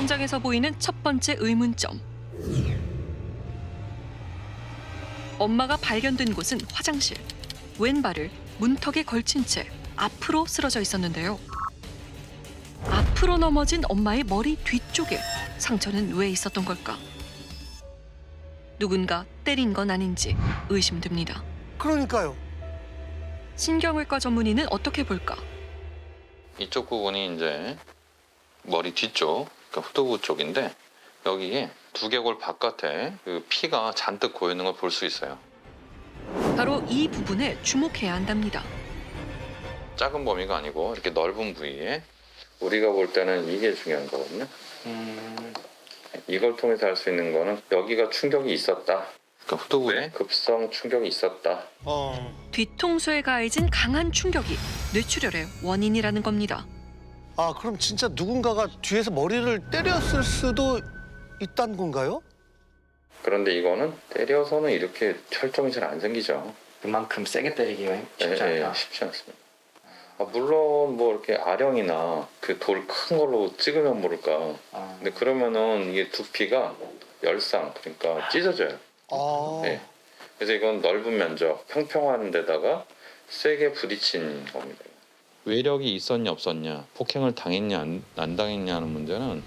현장에서 보이는 첫 번째 의문점. 엄마가 발견된 곳은 화장실. 왼발을 문턱에 걸친 채 앞으로 쓰러져 있었는데요. 앞으로 넘어진 엄마의 머리 뒤쪽에 상처는 왜 있었던 걸까? 누군가 때린 건 아닌지 의심됩니다. 그러니까요. 신경외과 전문의는 어떻게 볼까? 이쪽 부분이 이제 머리 뒤쪽, 그러니까 후두부 쪽인데 여기에 두개골 바깥에 그 피가 잔뜩 고여 있는 걸 볼 수 있어요. 바로 이 부분에 주목해야 한답니다. 작은 범위가 아니고 이렇게 넓은 부위에 우리가 볼 때는 이게 중요한 거거든요. 이걸 통해서 알수 있는 거는 여기가 충격이 있었다. 그러니까 후두부에 급성 충격이 있었다. 어. 뒤통수에 가해진 강한 충격이 뇌출혈의 원인이라는 겁니다. 아 그럼 진짜 누군가가 뒤에서 머리를 때렸을 수도 있다는 건가요? 그런데 이거는 때려서는 이렇게 혈점이 잘 안 생기죠. 그만큼 세게 때리기가 쉽지 예, 예, 않다. 쉽지 않습니다. 아, 물론 뭐 이렇게 아령이나 그 돌 큰 걸로 찍으면 모를까. 아, 근데 그러면은 이게 두피가 열상 그러니까 찢어져요. 아. 네. 그래서 이건 넓은 면적, 평평한 데다가 세게 부딪힌 겁니다. 외력이 있었냐 없었냐, 폭행을 당했냐 안, 안 당했냐 하는 문제는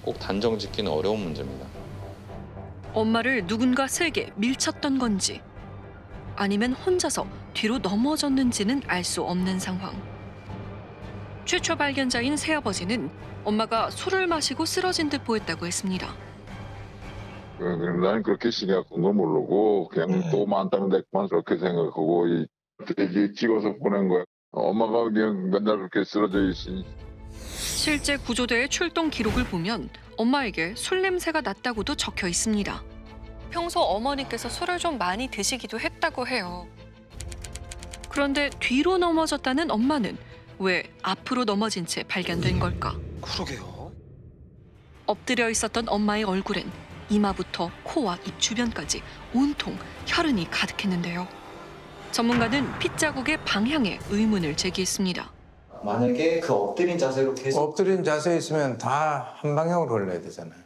꼭 단정 짓기는 어려운 문제입니다. 엄마를 누군가 세게 밀쳤던 건지 아니면 혼자서 뒤로 넘어졌는지는 알 수 없는 상황. 최초 발견자인 새아버지는 엄마가 술을 마시고 쓰러진 듯 보였다고 했습니다. 나는 그렇게 심각한 걸 모르고 그냥 네. 또 많다는 데만 그렇게 생각하고 이, 이게 찍어서 보낸 거야. 엄마가 그냥 맨날 그렇게 쓰러져 있으니 실제 구조대의 출동 기록을 보면 엄마에게 술 냄새가 났다고도 적혀 있습니다. 평소 어머니께서 술을 좀 많이 드시기도 했다고 해요. 그런데 뒤로 넘어졌다는 엄마는 왜 앞으로 넘어진 채 발견된 걸까? 그러게요. 엎드려 있었던 엄마의 얼굴엔 이마부터 코와 입 주변까지 온통 혈흔이 가득했는데요. 전문가는 핏자국의 방향에 의문을 제기했습니다. 만약에 그 엎드린 자세로 계속 엎드린 자세에 있으면 다 한 방향으로 흘러야 되잖아요.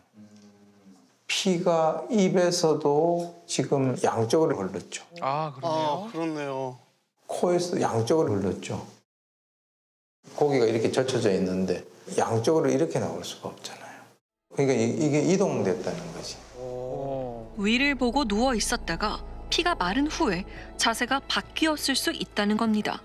피가 입에서도 지금 양쪽으로 흘렀죠. 아아 그렇네요. 코에서 양쪽으로 흘렀죠. 고기가 이렇게 젖혀져 있는데 양쪽으로 이렇게 나올 수가 없잖아요. 그러니까 이- 이게 이동됐다는 거지. 위를 보고 누워 있었다가 피가 마른 후에 자세가 바뀌었을 수 있다는 겁니다.